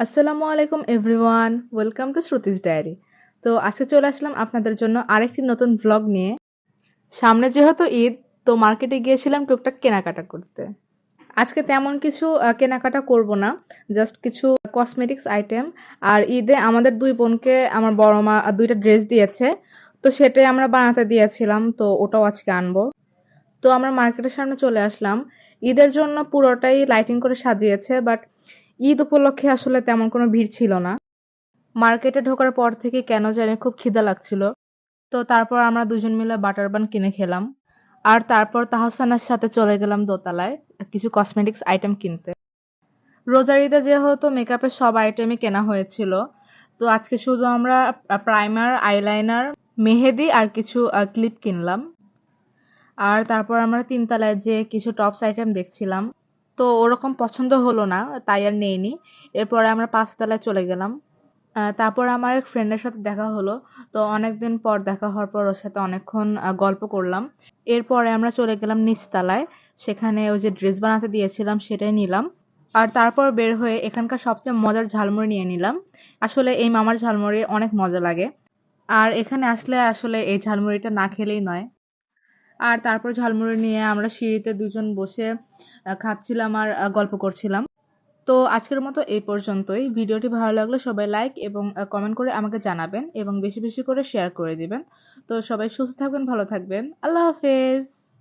আসসালামু আলাইকুম everyone, welcome to Shruti's diary. তো আজকে চলে আসলাম আপনাদের জন্য আরেকটি নতুন ভ্লগ নিয়ে। সামনে যেহেতু ঈদ, তো মার্কেটে গিয়েছিলাম টুকটাক কেনাকাটা করতে। আজকে তেমন কিছু কেনাকাটা করব না জাস্ট কিছু কসমেটিক্স আইটেম আর ঈদে আমাদের দুই বোনকে আমার বড় মা দুইটা ড্রেস দিয়েছে, তো সেটাই আমরা বানাতে দিয়েছিলাম, তো ওটাও আজকে আনব। তো আমরা মার্কেটের সামনে চলে আসলাম। ঈদের জন্য পুরোটাই লাইটিং করে সাজিয়েছে বাট ঈদ উপলক্ষে আসলে তেমন কোনো ভিড় ছিল না। মার্কেটে ঢোকার পর থেকে কেন জানি খুব খিদা লাগছিল। তো তারপর আমরা দুজন মিলে বাটার বান কিনে খেলাম। আর তারপর তাহসানের সাথে চলে গেলাম দোতলায় কিছু কসমেটিক্স আইটেম কিনতে। রোজার ঈদে যেহেতু মেকআপের সব আইটেমই কেনা হয়েছিল, তো আজকে শুধু আমরা প্রাইমার আইলাইনার মেহেদি আর কিছু ক্লিপ কিনলাম। আর তারপর আমরা তিনতলায় যে কিছু টপস আইটেম দেখছিলাম তো ওরকম পছন্দ হলো না, তাই আর নেইনি। এরপরে আমরা পাঁচতলায় চলে গেলাম। তারপর আমার এক ফ্রেন্ডের সাথে দেখা হলো। তো অনেকদিন পর দেখা হওয়ার পর ওর সাথে অনেকক্ষণ গল্প করলাম। এরপরে আমরা চলে গেলাম নিচতলায়। সেখানে ওই যে ড্রেস বানাতে দিয়েছিলাম, সেটাই নিলাম। আর তারপর বের হয়ে এখানকার সবচেয়ে মজার ঝালমুড়ি নিয়ে নিলাম। আসলে এই মামার ঝালমুড়ি অনেক মজা লাগে। আর এখানে আসলে আসলে এই ঝালমুড়িটা না খেলেই নয়। আর তারপর ঝালমুড়ি নিয়ে আমরা সিঁড়িতে দুজন বসে খাচ্ছিলাম আর গল্প করছিলাম। তো আজকের মতো এই পর্যন্তই। ভিডিওটি ভালো লাগলে সবাই লাইক এবং কমেন্ট করে আমাকে জানাবেন এবং বেশি বেশি করে শেয়ার করে দিবেন। তো সবাই সুস্থ থাকবেন, ভালো থাকবেন। আল্লাহ হাফেজ।